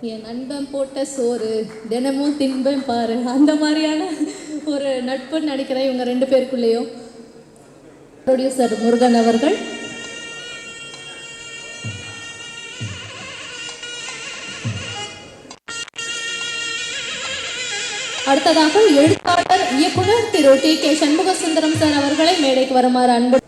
என் நண்பன் போட்ட சோறு தினமும் தின்பேன் பாரு. அந்த மாதிரியான ஒரு நட்புன்னு நினைக்கிறேன் இவங்க ரெண்டு பேருக்குள்ளேயும். ப்ரொடியூசர் முருகன் அவர்கள். அடுத்ததாக எழுத்தாளர் இயக்குனர் திரு T. K. Shanmuga Sundaram sir அவர்களை மேடைக்கு வருமாறு அன்பு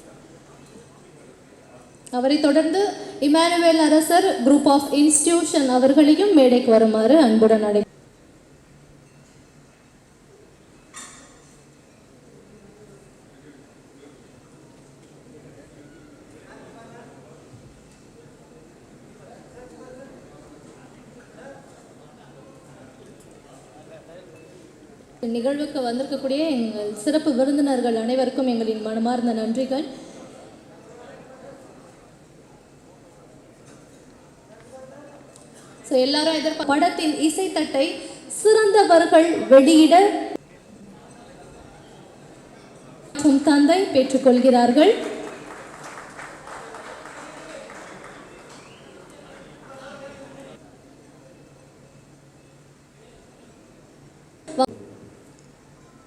அவரை தொடர்ந்து இமானுவேல் அரசர் குரூப் ஆஃப் இன்ஸ்டிடியூஷன் அவர்களையும் மேடைக்கு வருமாறு அன்புடன் அடை நிகழ்வுக்கு வந்திருக்கக்கூடிய எங்கள் சிறப்பு விருந்தினர்கள் அனைவருக்கும் எங்களின் மனமார்ந்த நன்றிகள். ஸோ எல்லாரும் எதிர்ப்ப படத்தின் இசைத்தட்டை சிறந்தவர்கள் வெளியிட தந்தை பெற்றுக்கொள்கிறார்கள்.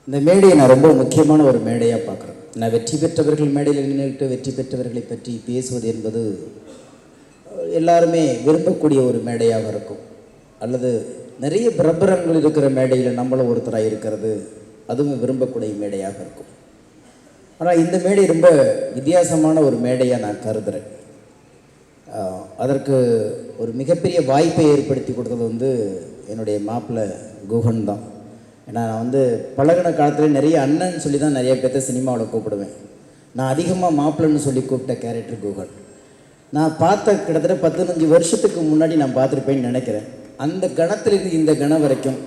இந்த மேடையை நான் ரொம்ப முக்கியமான ஒரு மேடையாக பார்க்குறேன். நான் வெற்றி பெற்றவர்கள் மேடையில் நின்றுட்டு வெற்றி பெற்றவர்களை பற்றி பேசுவது என்பது எல்லாருமே விரும்பக்கூடிய ஒரு மேடையாக இருக்கும். அல்லது நிறைய பிரபரங்கள் இருக்கிற மேடையில் நம்மளும் ஒருத்தராக இருக்கிறது அதுவும் விரும்பக்கூடிய மேடையாக இருக்கும். ஆனால் இந்த மேடை ரொம்ப வித்தியாசமான ஒரு மேடையாக நான் கருதுகிறேன் அதற்கு ஒரு மிகப்பெரிய வாய்ப்பை ஏற்படுத்தி கொடுத்தது வந்து என்னுடைய மாப்பிள்ளை குகன் தான். ஏன்னா நான் வந்து பழகின காலத்தில் நிறைய அண்ணன் சொல்லி தான் நிறைய பேர்த்த சினிமாவில் கூப்பிடுவேன். நான் அதிகமாக மாப்பிள்ளன்னு சொல்லி கூப்பிட்ட கேரக்டர் குகன். நான் பார்த்த கிட்டத்தட்ட பதினஞ்சு வருஷத்துக்கு முன்னாடி நான் பார்த்துருப்பேன்னு நினைக்கிறேன். அந்த கணத்திலிருந்து இந்த கணம் வரைக்கும்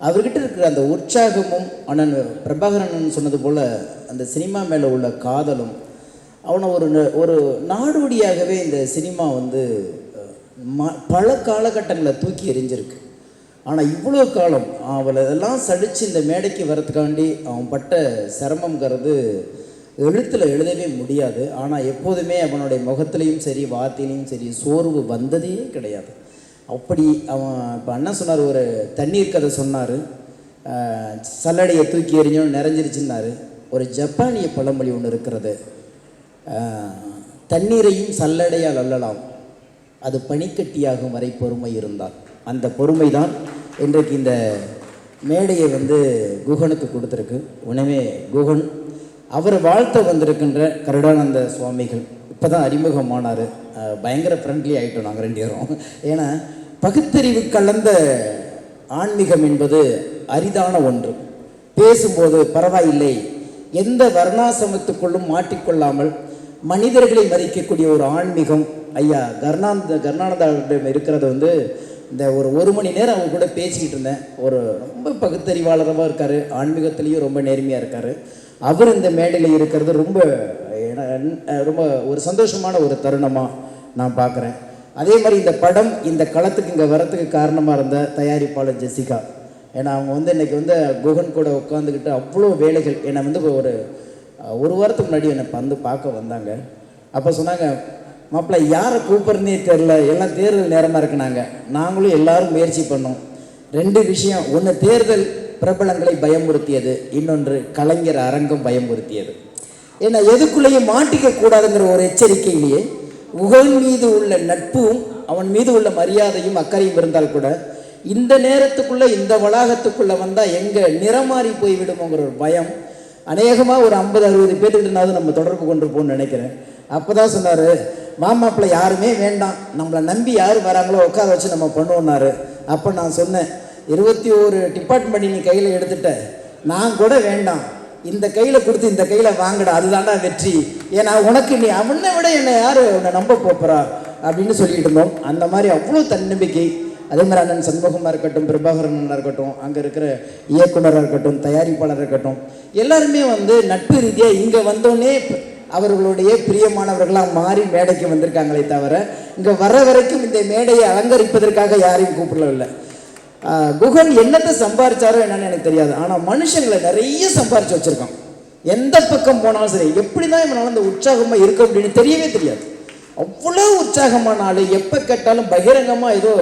அவர்கிட்ட இருக்கிற அந்த உற்சாகமும் அண்ணன் பிரபாகரன் சொன்னது போல் அந்த சினிமா மேலே உள்ள காதலும் அவனை ஒரு ந- ஒரு நாடோடியாகவே இந்த சினிமா வந்து ம பல காலகட்டங்களை தூக்கி எரிஞ்சிருக்கு ஆனால் இவ்வளோ காலம் அவளை இதெல்லாம் சடித்து இந்த மேடைக்கு வரதுக்காண்டி அவன் பட்ட சிரமங்கிறது எழுத்தில் எழுதவே முடியாது. ஆனால் எப்போதுமே அவனுடைய முகத்துலேயும் சரி வார்த்தையிலையும் சரி சோர்வு வந்ததே கிடையாது. அப்படி அவன் இப்போ அண்ணன் சொன்னார் ஒரு தண்ணீர் கதை சொன்னார். சல்லடையை தூக்கி எறிஞ்சோம் நிறைஞ்சிருச்சுன்னாரு. ஒரு ஜப்பானிய பழமொழி ஒன்று இருக்கிறது. தண்ணீரையும் சல்லடையால் அள்ளலாம் அது பனிக்கட்டியாகும் வரை பொறுமை இருந்தால். அந்த பொறுமை தான் இன்றைக்கு இந்த மேடையை வந்து குகனுக்கு கொடுத்துருக்கு. உணவே குகன். அவர் வாழ்த்த வந்திருக்கின்ற கருடானந்த சுவாமிகள் இப்போ தான் அறிமுகமானார் பயங்கர ஃப்ரெண்ட்லி ஆகிட்டோம் நாங்கள் ரெண்டு பேரும். ஏன்னா பகுத்தறிவு கலந்த ஆன்மீகம் என்பது அரிதான ஒன்று. பேசும்போது பரவாயில்லை. எந்த வர்ணாசிரமத்துக்குள்ளும் மாட்டிக்கொள்ளாமல் மனிதர்களை மதிக்கக்கூடிய ஒரு ஆன்மீகம் ஐயா கர்ணாந்த கர்ணானந்தாவிடம் இருக்கிறது வந்து இந்த ஒரு ஒரு மணி நேரம் அவங்க கூட பேசிக்கிட்டு இருந்தேன். ஒரு ரொம்ப பகுத்தறிவாளராக இருக்கார். ஆன்மீகத்துலேயும் ரொம்ப நேர்மையாக இருக்கார். அவர் இந்த மேடையில் இருக்கிறது ரொம்ப ரொம்ப ஒரு சந்தோஷமான ஒரு தருணமாக நான் பார்க்குறேன். அதே மாதிரி இந்த படம் இந்த களத்துக்கு இங்கே வரத்துக்கு காரணமாக இருந்த தயாரிப்பாளர் ஜெசிகா. ஏன்னா அவங்க வந்து இன்றைக்கி வந்து குகன் கூட உட்காந்துக்கிட்டு அவ்வளோ வேலைகள் என்னை வந்து ஒரு ஒரு வாரத்துக்கு முன்னாடி என்னை வந்து பார்க்க வந்தாங்க. அப்போ சொன்னாங்க மாப்பிள்ளை யாரை கூப்பிட்றனே தெரில எல்லாம் தேர்தல் நேரமாக இருக்குனாங்க. நாங்களும் எல்லோரும் முயற்சி பண்ணோம். ரெண்டு விஷயம் ஒன்று தேர்தல் பிரபலங்களை பயமுறுத்தியது. இன்னொன்று கலைஞர் அரங்கம் பயமுறுத்தியது. ஏன்னா எதுக்குள்ளேயும் மாட்டிக்க கூடாதுங்கிற ஒரு எச்சரிக்கையிலேயே உகழ் மீது உள்ள நட்பும் அவன் மீது உள்ள மரியாதையும் அக்கறையும் இருந்தால் கூட இந்த நேரத்துக்குள்ள இந்த வளாகத்துக்குள்ள வந்தால் எங்க நிறமாறி போய் விடுமோங்கிற ஒரு பயம் அநேகமாக ஒரு ஐம்பது அறுபது பேர்கிட்டனாவது நம்ம தொடர்பு கொண்டு போகணும்னு நினைக்கிறேன். அப்போ தான் சொன்னார் மாமாப்பிள்ளை யாருமே வேண்டாம் நம்மளை நம்பி யார் வராங்களோ உட்கார வச்சு நம்ம பண்ணுவோன்னாரு அப்போ நான் சொன்னேன் இருபத்தி ஒரு டிபார்ட்மெண்ட் நீ கையில் எடுத்துட்ட. நான் கூட வேண்டாம். இந்த கையில் கொடுத்து இந்த கையில் வாங்கடா. அதுதான்டா வெற்றி. ஏன்னா உனக்கு நீ அவனை விட என்னை யார் உன்னை நம்ப போகிறா அப்படின்னு சொல்லிட்டு இருந்தோம். அந்த மாதிரி அவ்வளோ தன்னம்பிக்கை. அதே மாதிரி அண்ணன் சண்முகமாக இருக்கட்டும் பிரபாகரன் இருக்கட்டும் அங்கே இருக்கிற இயக்குனராக இருக்கட்டும் தயாரிப்பாளராக இருக்கட்டும் எல்லாருமே வந்து நட்பு ரீதியாக இங்கே வந்தோடனே அவர்களுடைய பிரியமானவர்களாக மாறி மேடைக்கு வந்திருக்காங்களே தவிர இங்கே வர வரைக்கும் இந்த மேடையை அலங்கரிப்பதற்காக யாரையும் கூப்பிடவில்லை. குகன் என்னத்தை சம்பாரிச்சாரோ என்னன்னு எனக்கு தெரியாது. ஆனால் மனுஷங்களை நிறைய சம்பாரிச்சு வச்சுருக்கான். எந்த பக்கம் போனாலும் சரி எப்படி தான் இவனால் அந்த உற்சாகமாக இருக்க அப்படின்னு தெரியவே தெரியாது. அவ்வளோ உற்சாகமான ஆள் எப்போ கேட்டாலும் பகிரங்கமாக ஏதோ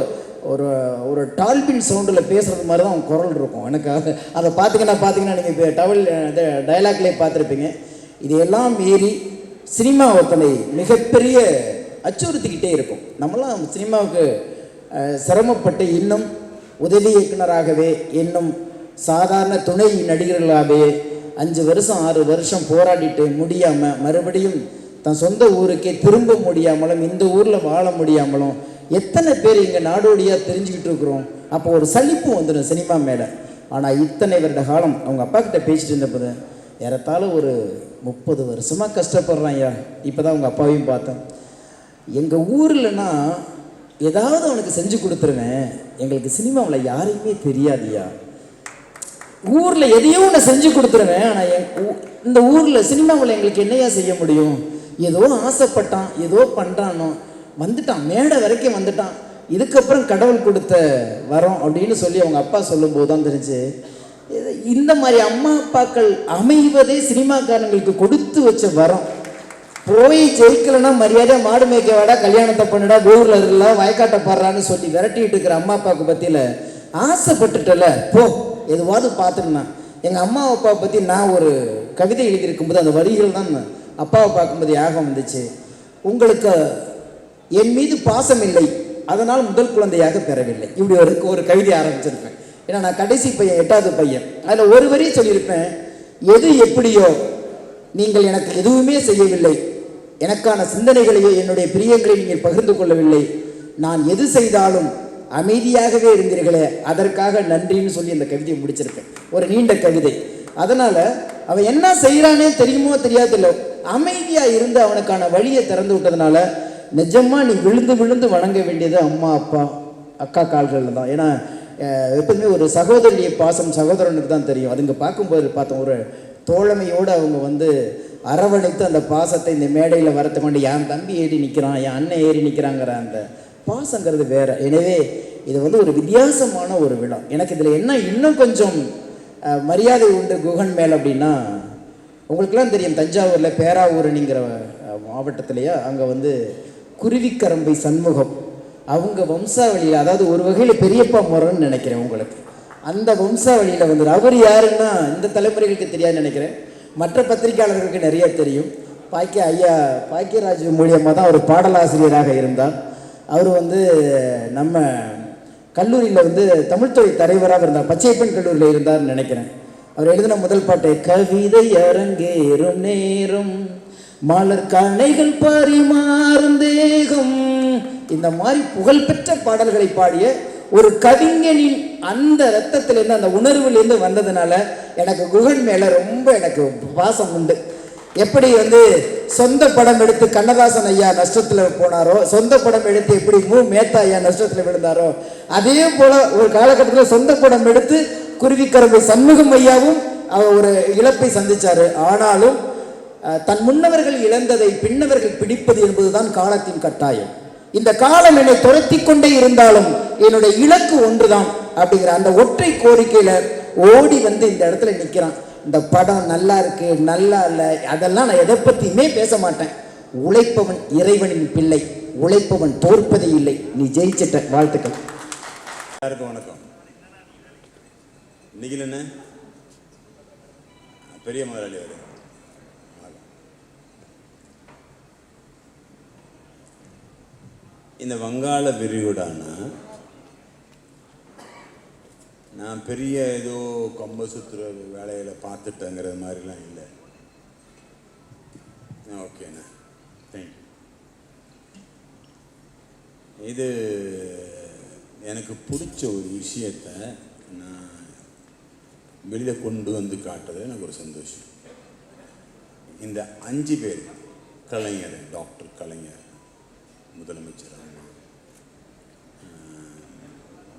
ஒரு ஒரு டால்பின் சவுண்டில் பேசுகிறது மாதிரி தான் அவன் குரல் இருக்கும். எனக்கு அதை அதை பார்த்தீங்கன்னா பார்த்தீங்கன்னா நீங்கள் இப்போ டவல் இந்த டைலாக்லேயே பார்த்துருப்பீங்க. இதையெல்லாம் மீறி சினிமா ஒருத்தனை மிகப்பெரிய அச்சுறுத்திக்கிட்டே இருக்கும். நம்மளாம் சினிமாவுக்கு சிரமப்பட்டு இன்னும் உதவி இயக்குனராகவே என்னும் சாதாரண துணை நடிகர்களாகவே அஞ்சு வருஷம் ஆறு வருஷம் போராடிட்டு முடியாமல் மறுபடியும் தன் சொந்த ஊருக்கே திரும்ப முடியாமலும் இந்த ஊரில் வாழ முடியாமலும் எத்தனை பேர் இங்கே நாடோடியாக தெரிஞ்சுக்கிட்டு இருக்கிறோம்? அப்போ ஒரு சலிப்பு வந்துடும் சினிமா மேலே. ஆனால் இத்தனை வருட காலம் அவங்க அப்பா கிட்ட பேசிட்டு இருந்தபோது ஏறத்தாழ ஒரு முப்பது வருஷமாக கஷ்டப்படுறான் ஐயா இப்போ தான் அவங்க அப்பாவையும் பார்த்தேன். எங்கள் ஊர்லன்னா ஏதாவது அவனுக்கு செஞ்சு கொடுத்துருவேன். எங்களுக்கு சினிமாவில் யாரையுமே தெரியாதியா? ஊரில் எதையோ ஒன்று செஞ்சு கொடுத்துருவேன். ஆனால் என் ஊ- இந்த ஊரில் சினிமாவில் எங்களுக்கு என்னையா செய்ய முடியும்? ஏதோ ஆசைப்பட்டான் ஏதோ பண்ணுறானோ வந்துட்டான் மேடை வரைக்கும் வந்துட்டான். இதுக்கப்புறம் கடவுள் கொடுத்த வரோம் அப்படின்னு சொல்லி அவங்க அப்பா சொல்லும்போது தான் தெரிஞ்சு இந்த மாதிரி அம்மா அப்பாக்கள் அமைவதே சினிமாக்காரங்களுக்கு கொடுத்து வச்ச வரம். போய் ஜெயிக்கலன்னா மரியாதையாக மாடு மேய்க்க வாடா கல்யாணத்தை பண்ணுடா ஊரில் இருக்கல வயக்காட்டை பாடுறான்னு சொல்லி விரட்டிட்டு இருக்கிற அம்மா அப்பாவுக்கு பற்றியில் ஆசைப்பட்டுட்டல போ எதுவாவது பார்த்துருந்தான் எங்கள் அம்மா அப்பாவை பற்றி நான் ஒரு கவிதை எழுதியிருக்கும்போது அந்த வரிகள் தான் அப்பாவை பார்க்கும்போது யாகம் வந்துச்சு. உங்களுக்கு என் மீது பாசம் இல்லை அதனால் முதல் குழந்தையாக பெறவில்லை. இப்படி ஒரு ஒரு கவிதை ஆரம்பிச்சிருப்பேன். ஏன்னா நான் கடைசி பையன் எட்டாவது பையன். அதில் ஒரு வரி சொல்லியிருப்பேன் எது எப்படியோ நீங்கள் எனக்கு எதுவுமே செய்யவில்லை எனக்கான சிந்தனைகளையோ என்னுடைய பிரியங்களை நீங்கள் பகிர்ந்து கொள்ளவில்லை. நான் எது செய்தாலும் அமைதியாகவே இருந்தீர்களே அதற்காக நன்றின்னு சொல்லி அந்த கவிதையை முடிச்சிருக்கேன். ஒரு நீண்ட கவிதை. அதனால் அவன் என்ன செய்கிறானே தெரியுமோ தெரியாதில்ல. அமைதியாக இருந்து அவனுக்கான வழியை திறந்து விட்டதுனால நிஜமாக நீ விழுந்து விழுந்து வணங்க வேண்டியது அம்மா அப்பா அக்கா கால்களில் தான். ஏன்னா அஹ், எப்பவுமே ஒரு சகோதரியை பாசம் சகோதரனுக்கு தான் தெரியும். அதுங்க பார்க்கும்போது பார்த்தோம் ஒரு தோழமையோடு அவங்க வந்து அரவணைத்து அந்த பாசத்தை இந்த மேடையில் வரத்து கொண்டு என் தம்பி ஏறி நிற்கிறான் என் அண்ணன் ஏறி நிற்கிறாங்கிற அந்த பாசங்கிறது வேறு. எனவே இது வந்து ஒரு வித்தியாசமான ஒரு விழா. எனக்கு இதில் என்ன இன்னும் கொஞ்சம் மரியாதை உண்டு குகன் மேல் அப்படின்னா உங்களுக்கெல்லாம் தெரியும் தஞ்சாவூரில் பேராவூரணிங்கிற மாவட்டத்திலேயே அங்கே வந்து குருவிக்கரம்பை சண்முகம். அவங்க வம்சாவளியில் அதாவது ஒரு வகையில் பெரியப்பா முறைன்னு நினைக்கிறேன் உங்களுக்கு. அந்த வம்சாவளியில் வந்து அவர் யாருன்னா இந்த தலைமுறைகளுக்கு தெரியாதுன்னு நினைக்கிறேன். மற்ற பத்திரிகையாளர்களுக்கு நிறைய தெரியும். பாக்கிய ஐயா பாக்கியராஜ் மூலியமாக தான் அவர் பாடலாசிரியராக இருந்தார். அவர் வந்து நம்ம கல்லூரியில் வந்து தமிழ்துறை தலைவராக இருந்தார். பச்சையப்பன் கல்லூரியில் இருந்தார்னு நினைக்கிறேன். அவர் எழுதின முதல் பாட்டு கவிதை அரங்கேறும் நேரம் மலர் கணைகள் பரிமாறும் தேகம். இந்த மாதிரி புகழ்பெற்ற பாடல்களை பாடிய ஒரு கவிஞனின் அந்த ரத்தத்திலேருந்து அந்த உணர்வுலேருந்து வந்ததுனால எனக்கு குகன் மேலே ரொம்ப எனக்கு பாசம் உண்டு. எப்படி வந்து சொந்த படம் எடுத்து கண்ணதாசன் ஐயா நஷ்டத்தில் போனாரோ சொந்த படம் எடுத்து எப்படி மு. மேத்தா ஐயா நஷ்டத்தில் விழுந்தாரோ அதே போல் ஒரு காலகட்டத்தில் சொந்த படம் எடுத்து குருவிக்கரம்பை சண்முகம் ஐயாவும் அவர் ஒரு இழப்பை சந்தித்தார் ஆனாலும் தன் முன்னவர்கள் இழந்ததை பின்னவர்கள் பிடிப்பது என்பதுதான் காலத்தின் கட்டாயம். இந்த காலம் என்னை துரத்தி கொண்டே இருந்தாலும் என்னுடைய இலக்கு ஒன்றுதான் அப்படிங்கிற அந்த ஒற்றை கோரிக்கையில ஓடி வந்து இந்த இடத்துல நிற்கிறான் இந்த படம் நல்லா இருக்கு நல்லா இல்லை அதெல்லாம் நான் எதை பற்றியுமே பேச மாட்டேன். உழைப்பவன் இறைவனின் பிள்ளை உழைப்பவன் தோற்பதே இல்லை. நீ ஜெயிச்சிட்ட வாழ்த்துக்கள். எல்லாருக்கும் வணக்கம். நிகில் என்ன பெரிய முதலாளி அவர். இந்த வங்காள விரிகுடானா? நான் பெரிய ஏதோ கம்ப சுத்துற வேலையில் பார்த்துட்டேங்கிறது மாதிரிலாம் இல்லை. ஓகேண்ணா தேங்க்யூ இது எனக்கு பிடிச்ச ஒரு விஷயத்த நான் வெளியில் கொண்டு வந்து காட்டுறது எனக்கு ஒரு சந்தோஷம். இந்த அஞ்சு பேர் கலைஞர் டாக்டர் கலைஞர் முதலமைச்சர்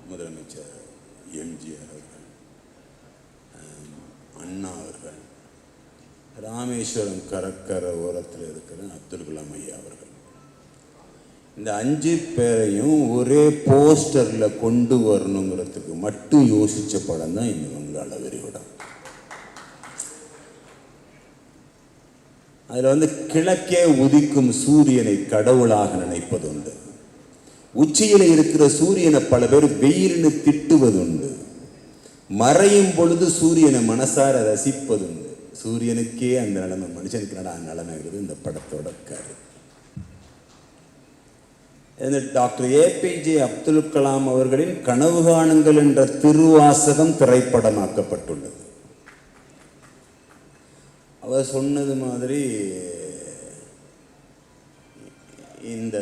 முதலமைச்சர் எம்ஜிஆர் அவர்கள் அண்ணா அவர்கள் ராமேஸ்வரம் கடற்கரை ஓரத்தில் இருக்கிற அப்துல் கலாம் ஐயா அவர்கள். இந்த அஞ்சு பேரையும் ஒரே போஸ்டரில் கொண்டு வரணுங்கிறதுக்கு மட்டும் யோசித்த படம் தான் இந்த வங்காள விரிகுடம். அதில் வந்து கிழக்கே உதிக்கும் சூரியனை கடவுளாக நினைப்பது உண்டு உச்சியில் இருக்கிற சூரியனை பல பேர் வெயில்னு திட்டுவதுண்டு. மறையும் பொழுது சூரியனை மனசார ரசிப்பதுண்டு. சூரியனுக்கே அந்த நிலைமை மனுஷனுக்கு நடா நிலைமைங்கிறது இந்த படத்தோட கரு. டாக்டர் ஏபிஜே அப்துல் கலாம் அவர்களின் கனவு காணுங்கள் என்ற திருவாசகம் திரைப்படமாக்கப்பட்டுள்ளது. அவர் சொன்னது மாதிரி இந்த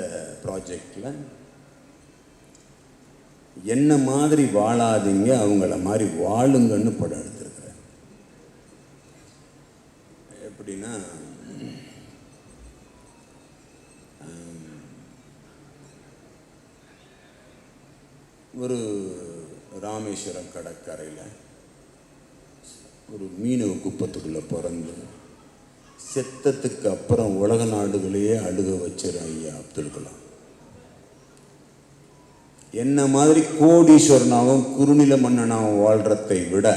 ப்ராஜெக்டில் என்ன மாதிரி வாழாதீங்க அவங்கள மாதிரி வாழுங்கன்னு படம் எடுத்திருக்கிறேன். எப்படின்னா ஒரு ராமேஸ்வரம் கடற்கரையில் ஒரு மீனவ குப்பத்துக்குள்ளே பிறந்து செத்தத்துக்கு அப்புறம் உலக நாடுகளையே அழுக வச்சிரு ஐயா அப்துல் கலாம். என்ன மாதிரி கோடீஸ்வரனாகவும் குறுநில மன்னனாகவும் வாழ்றதை விட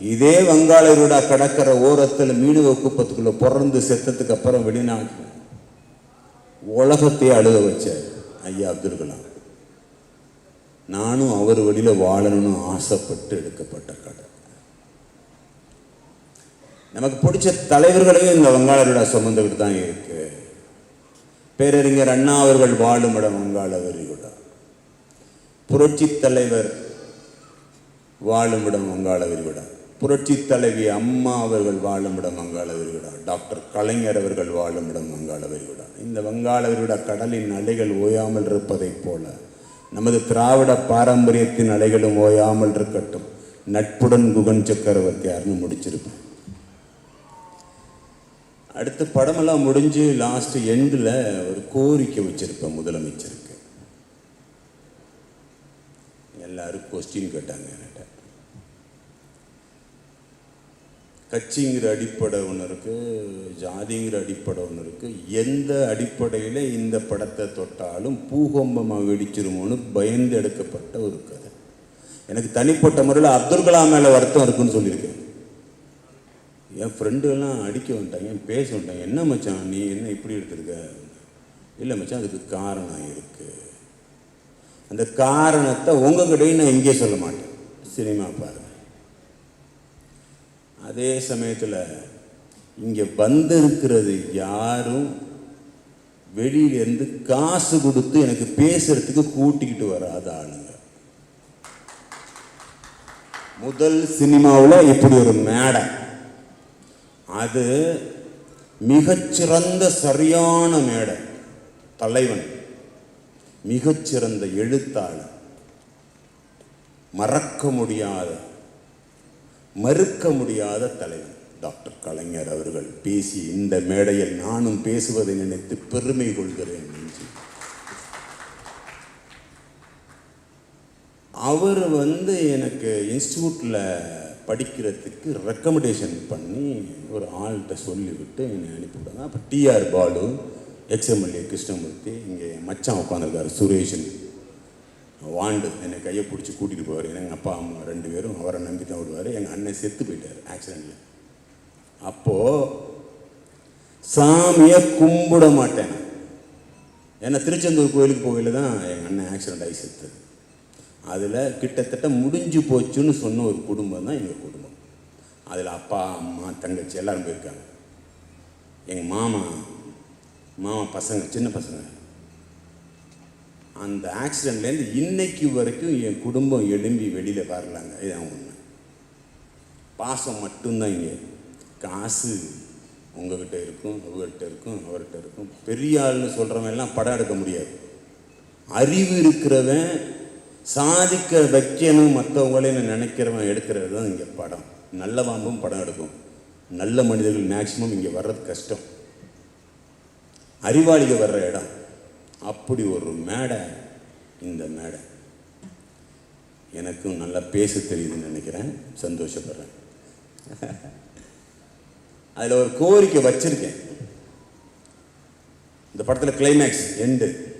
இதே வங்காள விட கடற்கரை ஓரத்தில் மீனவ குப்பத்துக்குள்ளே பிறந்து செத்ததுக்கு அப்புறம் வெளிநாட்டு உலகத்தையே அழுக வச்சார் ஐயா அப்துல் கலாம். நானும் அவர் வழியில் வாழணும்னு ஆசைப்பட்டு எடுக்கப்பட்ட கடை. நமக்கு பிடிச்ச தலைவர்களையும் இந்த வங்காளரோட சுமந்துக்கிட்டு தான் இருக்கு. பேரறிஞர் அண்ணா அவர்கள் வாழும் இடம் வங்காள விரிகுடா. புரட்சி தலைவர் வாழுமிடம் வங்காள விரிகுடா புரட்சி தலைவி அம்மா அவர்கள் வாழுமிடம் வங்காள விரிவிடா டாக்டர் கலைஞர் அவர்கள் வாழுமிடம் வங்காள விரிவிடா இந்த வங்காள விரிவிடா கடலின் அலைகள் ஓயாமல் இருப்பதைப் போல நமது திராவிட பாரம்பரியத்தின் அலைகளும் ஓயாமல் இருக்கட்டும். நட்புடன் குகன் சக்கரவர்த்தியார்னு முடிச்சிருப்பேன். அடுத்து படமெல்லாம் முடிஞ்சு லாஸ்ட் எண்டில் ஒரு கோரிக்கை வச்சிருப்பேன் முதலமைச்சருக்கு எல்லாரும் கொஸ்டின் கேட்டாங்க என்கிட்ட. கட்சிங்கிற அடிப்படை ஒன்று இருக்குது ஜாதிங்கிற அடிப்படை ஒன்று இருக்குது எந்த அடிப்படையில் இந்த படத்தை தொட்டாலும் பூகம்பமாக வெடிச்சிருமோன்னு பயந்து எடுக்கப்பட்ட ஒரு கதை. எனக்கு தனிப்பட்ட முறையில் அப்துல் கலாம் மேலே வருத்தம் இருக்குன்னு சொல்லியிருக்கேன். என் ஃப்ரெண்டுகள்லாம் அடிக்க வந்துட்டாங்க என் பேச வந்துட்டாங்க. என்ன மச்சான் நீ என்ன இப்படி எடுத்திருக்க? இல்லை மச்சான் அதுக்கு காரணம் இருக்குது அந்த காரணத்தை உங்ககிட்டையும் நான் இங்கே சொல்ல மாட்டேன். சினிமா பாருங்கள் அதே சமயத்தில் இங்கே வந்திருக்கிறது யாரும் வெளியிலேருந்து காசு கொடுத்து எனக்கு பேசுறதுக்கு கூட்டிக்கிட்டு வராத ஆளுங்க. முதல் சினிமாவில் இப்படி ஒரு மேடை. அது மிகச்சிறந்த சரியான மேடை. தலைவன். மிகச்சிறந்த எழுத்தாளர் மறக்க முடியாத மறுக்க முடியாத தலைவர் டாக்டர் கலைஞர் அவர்கள் பேசி இந்த மேடையில் நானும் பேசுவதை நினைத்து பெருமை கொள்கிறேன் என்று அவர் வந்து எனக்கு இன்ஸ்டியூட்டில் படிக்கிறதுக்கு ரெக்கமெண்டேஷன் பண்ணி ஒரு ஆள்கிட்ட சொல்லிவிட்டு என்னை அனுப்பிவிட்டாங்க அப்போ டிஆர் பாலு எக்ஸ்எம்எல்ஏ கிருஷ்ணமூர்த்தி இங்கே மச்சான் உட்காந்துருக்காரு சுரேஷன் வாண்டு என்னை கையை பிடிச்சி கூட்டிகிட்டு போவார். எங்கள் அப்பா அம்மா ரெண்டு பேரும் அவரை நம்பி தான் விடுவார் எங்கள் அண்ணன் செத்து போயிட்டார் ஆக்சிடெண்ட்டில் அப்போது சாமியை கும்பிட மாட்டேன். ஏன்னா திருச்செந்தூர் கோயிலுக்கு போகையில் தான் எங்கள் அண்ணன் ஆக்சிடெண்ட் ஆகி செத்தது. அதில் கிட்டத்தட்ட முடிஞ்சு போச்சுன்னு சொன்ன ஒரு குடும்பம் தான் எங்கள் குடும்பம். அதில் அப்பா அம்மா தங்கச்சி எல்லோரும் போயிருக்காங்க. எங்கள் மாமா மாமா பசங்க சின்ன பசங்க. அந்த ஆக்சிடெண்ட்லேருந்து இன்னைக்கு வரைக்கும் என் குடும்பம் எழும்பி வெளியில் வரலாங்க. இதான் உண்மை. பாசம் மட்டும்தான் இங்கே. காசு உங்ககிட்ட இருக்கும் அவர்கிட்ட இருக்கும் அவர்கிட்ட இருக்கும். பெரிய ஆள்னு சொல்கிறவன் எல்லாம் படம் எடுக்க முடியாது. அறிவு இருக்கிறவன் சாதிக்க வைக்கணும் மற்றவங்களேன்னு நினைக்கிறவன் எடுக்கிறது தான் இங்கே படம். நல்ல வாம்பும் படம் எடுக்கும். நல்ல மனிதர்கள் மேக்சிமம் இங்கே வர்றது கஷ்டம். அறிவாளிகள் வர்ற இடம். அப்படி ஒரு மேடை இந்த மேடை. எனக்கும் நல்லா பேச தெரியுதுன்னு நினைக்கிறேன். சந்தோஷப்படுறேன். அதில் ஒரு கோரிக்கை வச்சிருக்கேன். இந்த படத்தில் கிளைமேக்ஸ் எண்டு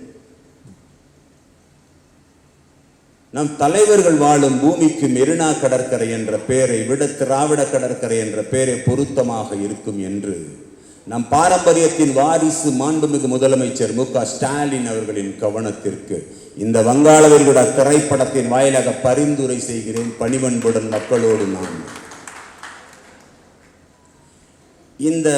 நம் தலைவர்கள் வாழும் பூமிக்கு மெரினா கடற்கரை என்ற பெயரை விட திராவிட கடற்கரை என்ற பெயரை பொருத்தமாக இருக்கும் என்று நம் பாரம்பரியத்தின் வாரிசு மாண்புமிகு முதலமைச்சர் மு க ஸ்டாலின் அவர்களின் கவனத்திற்கு இந்த வங்காள விரிகுடா திரைப்படத்தின் வாயிலாக பரிந்துரை செய்கிறேன் பணிவன்புடன் மக்களோடு நான். இந்த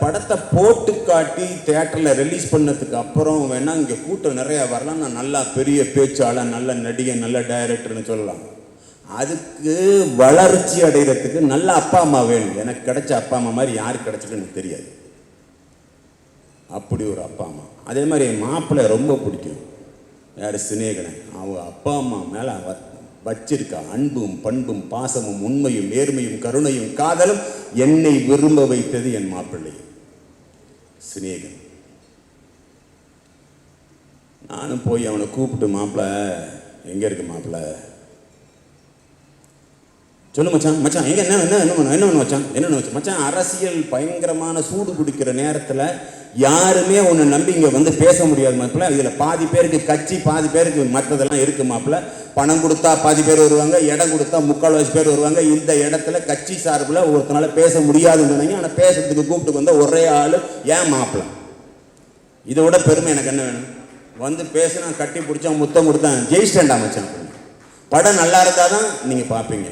படத்தை போட்டு காட்டி தியேட்டரில் ரிலீஸ் பண்ணதுக்கு அப்புறம் வேணால் இங்கே கூட்டம் நிறையா வரலாம். நான் நல்லா பெரிய பேச்சாளர் நல்ல நடிகை நல்ல டைரக்டர்னு சொல்லலாம். அதுக்கு வளர்ச்சி அடைகிறதுக்கு நல்ல அப்பா அம்மா வேணும். எனக்கு கிடைச்ச அப்பா அம்மா மாதிரி யார் கிடைச்சதுன்னு எனக்கு தெரியாது. அப்படி ஒரு அப்பா அம்மா. அதே மாதிரி என் மாப்பிள்ளை ரொம்ப பிடிக்கும். யார் சிநேகனன் அவன் அப்பா அம்மா மேலே வ வச்சிருக்க அன்பும் பண்பும் பாசமும் உண்மையும் நேர்மையும் கருணையும் காதலும் என்னை விரும்ப வைத்தது என் மாப்பிள்ளை. சிநேகன் நானும் போய் அவனை கூப்பிட்டு மாப்பிள்ளை எங்கே இருக்கு மாப்பிள்ளை? சொல்லு மச்சான் மச்சான் எங்கே என்ன என்ன என்ன என்ன பண்ண மச்சான்? என்ன பண்ண மச்சான் மச்சான் அரசியல் பயங்கரமான சூடு பிடிக்கிற நேரத்தில் யாருமே உன்னை நம்பி இங்கே வந்து பேச முடியாது மாப்பிள்ள. இதில் பாதி பேருக்கு கட்சி பாதி பேருக்கு மற்றதெல்லாம் இருக்கு மாப்பிள்ள. பணம் கொடுத்தா பாதி பேர் வருவாங்க இடம் கொடுத்தா முக்கால்வாசி பேர் வருவாங்க. இந்த இடத்துல கட்சி சார்பில் ஒருத்தனால பேச முடியாதுன்னு சொன்னீங்க ஆனால் பேசுறதுக்கு கூப்பிட்டு வந்த ஒரே ஆள் ஏன் மாப்பிள்ள? இதை விட பெருமை எனக்கு என்ன வேணும்? வந்து பேசினா கட்டி பிடிச்சா முத்தம் கொடுத்தேன். ஜெயிச்சிட்டேன்டா மச்சான். படம் நல்லா இருந்தால் தான் நீங்கள் பார்ப்பீங்க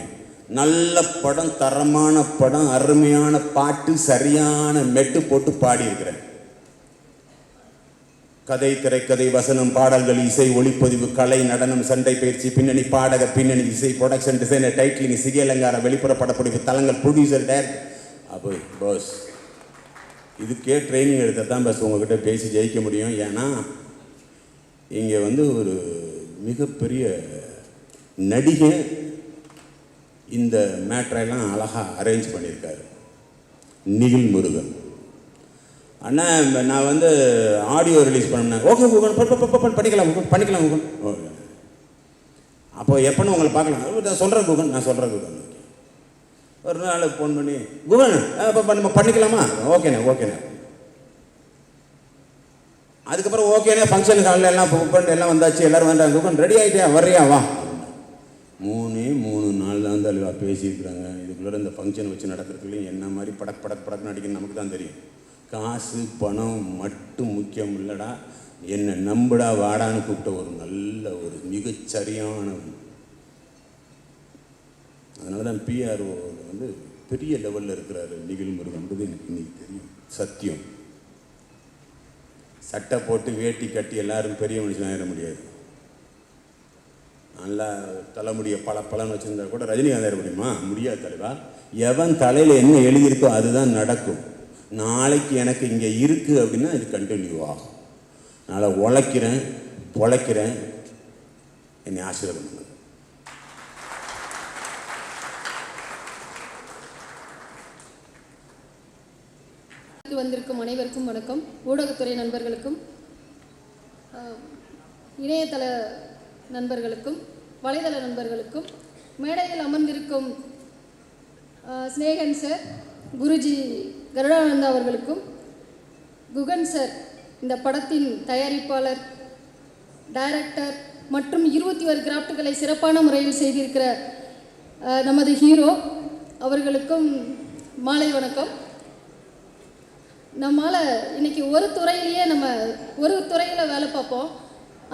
நல்ல படம் தரமான படம் அருமையான பாட்டு சரியான மெட்டு போட்டு பாடியிருக்கிறேன். கதை திரைக்கதை வசனம் பாடல்கள் இசை ஒளிப்பதிவு கலை நடனம் சண்டை பயிற்சி பின்னணி பாடக பின்னணி இசை ப்ரொடக்ஷன் டிசைனர் டைட்டிலிங் சிகை அலங்காரம் வெளிப்புற படப்பிடிப்பு தளங்கள் ப்ரொடியூசர் டைரக்டர் அப்போ பாஸ் இதுக்கே ட்ரைனிங் எடுத்தால் தான் பஸ் உங்ககிட்ட பேசி ஜெயிக்க முடியும். ஏன்னா இங்கே வந்து ஒரு மிகப்பெரிய நடிகை இந்த மேட்ரெல்லாம் அழகாக அரேஞ்ச் பண்ணியிருக்காரு. நிகில் முருகன். அண்ணா நான் வந்து ஆடியோ ரிலீஸ் பண்ணேன். ஓகே குகன் பண்ணிக்கலாம் குகன் பண்ணிக்கலாம் குகன் ஓகே அப்போ எப்போன்னு உங்களை பார்க்கலாம். நான் சொல்கிறேன் குகன் நான் சொல்கிறேன் குகன் ஒரு நாள் ஃபோன் பண்ணி குகன் அப்போ நம்ம பண்ணிக்கலாமா? ஓகேண்ணே ஓகேண்ணே அதுக்கப்புறம் ஓகேண்ணே ஃபங்க்ஷன் காலையில் எல்லாம் புக் பண்ணிட்டு எல்லாம் வந்தாச்சு. எல்லோரும் வந்தாங்க. குகன் ரெடி ஆகிட்டியா வர்றியா? வா. மூணு மூணு நாள் தான் தலைவா பேசியிருக்கிறாங்க. இதுக்குள்ளே இந்த ஃபங்க்ஷன் வச்சு நடக்கிறதுலையும் என்ன மாதிரி படக் படக் படக் நடிக்கணும் நமக்கு தான் தெரியும். காசு பணம் மட்டும் முக்கியம் இல்லைடா என்னை நம்புடா வாடான்னு கூப்பிட்ட ஒரு நல்ல ஒரு மிகச்சரியான அதனால தான் பிஆர்ஓ வந்து பெரிய லெவலில் இருக்கிறாரு நிகில் முருகன்றது எனக்கு இன்றைக்கி தெரியும் சத்தியம். சட்டை போட்டு வேட்டி கட்டி எல்லாரும் பெரிய மனுஷன் ஆயிட முடியாது. நல்லா தலைமுடியை பல பலன்னு வச்சுருந்தா கூட ரஜினிகாந்த் ஆயிட முடியுமா? முடியாது தலைவா. எவன் தலையில் என்ன எழுதியிருக்கோ அதுதான் நடக்கும். நாளைக்கு எனக்கு இங்கே இருக்குது அப்படின்னா இது கண்டினியூ ஆகும். அதனால் உழைக்கிறேன் பொழைக்கிறேன் என்னை ஆசீர்வாதம் பண்ணுங்க. வந்திருக்கும் அனைவருக்கும் வணக்கம். ஊடகத்துறை நண்பர்களுக்கும் இணையதள நண்பர்களுக்கும் வலைதள நண்பர்களுக்கும் மேடையில் அமர்ந்திருக்கும் ஸ்னேகன் சிநேகன் சார் குருஜி கருடானந்தா அவர்களுக்கும் குகன் சார் இந்த படத்தின் தயாரிப்பாளர் டைரக்டர் மற்றும் இருபத்தி ஒரு கிராஃப்ட்களை சிறப்பான முறையில் செய்திருக்கிற நமது ஹீரோ அவர்களுக்கும் மாலை வணக்கம். நம்மால் இன்றைக்கி ஒரு துறையிலேயே நம்ம ஒரு துறையில் வேலை பார்ப்போம்.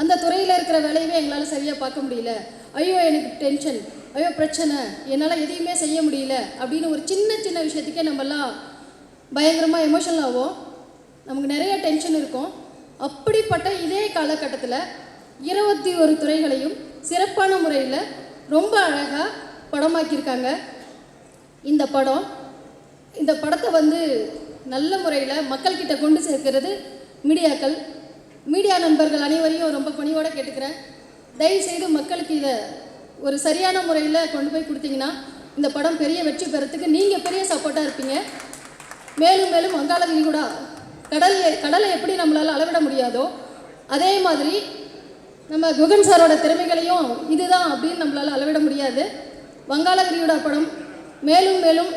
அந்த துறையில் இருக்கிற வேலையுமே எங்களால் சரியாக பார்க்க முடியல. ஐயோ எனக்கு டென்ஷன் ஐயோ பிரச்சனை. என்னால் எதையுமே செய்ய முடியல. அப்படின்னு ஒரு சின்ன சின்ன விஷயத்துக்கே நம்மலாம் பயங்கரமாக எமோஷனல் ஆகும் நமக்கு நிறைய டென்ஷன் இருக்கும். அப்படிப்பட்ட இதே காலகட்டத்தில் இருபத்தி ஒரு துறைகளையும் சிறப்பான முறையில் ரொம்ப அழகாக படமாக்கியிருக்காங்க. இந்த படம் இந்த படத்தை வந்து நல்ல முறையில் மக்கள்கிட்ட கொண்டு சேர்க்கிறது மீடியாக்கள். மீடியா நண்பர்கள் அனைவரையும் ரொம்ப பணியோடு கேட்டுக்கிறேன். தயவுசெய்து மக்களுக்கு இதை ஒரு சரியான முறையில் கொண்டு போய் கொடுத்தீங்கன்னா இந்த படம் பெரிய வெற்றி பெறத்துக்கு நீங்கள் பெரிய சப்போர்ட்டாக இருப்பீங்க. மேலும் மேலும் வங்காள விரிகுடா கடல் கடலை எப்படி நம்மளால் அளவிட முடியாதோ அதே மாதிரி நம்ம குகன் சாரோட திறமைகளையும் இதுதான் அப்படின்னு நம்மளால் அளவிட முடியாது. வங்காள விரிகுடா படம் மேலும் மேலும்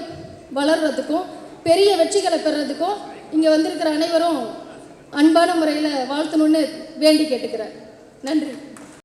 வளர்றதுக்கும் பெரிய வெற்றிகளை பெறதுக்கும் இங்கே வந்திருக்கிற அனைவரும் அன்பான முறையில் வாழ்த்தணும்னு வேண்டி கேட்டுக்கிறேன். நன்றி.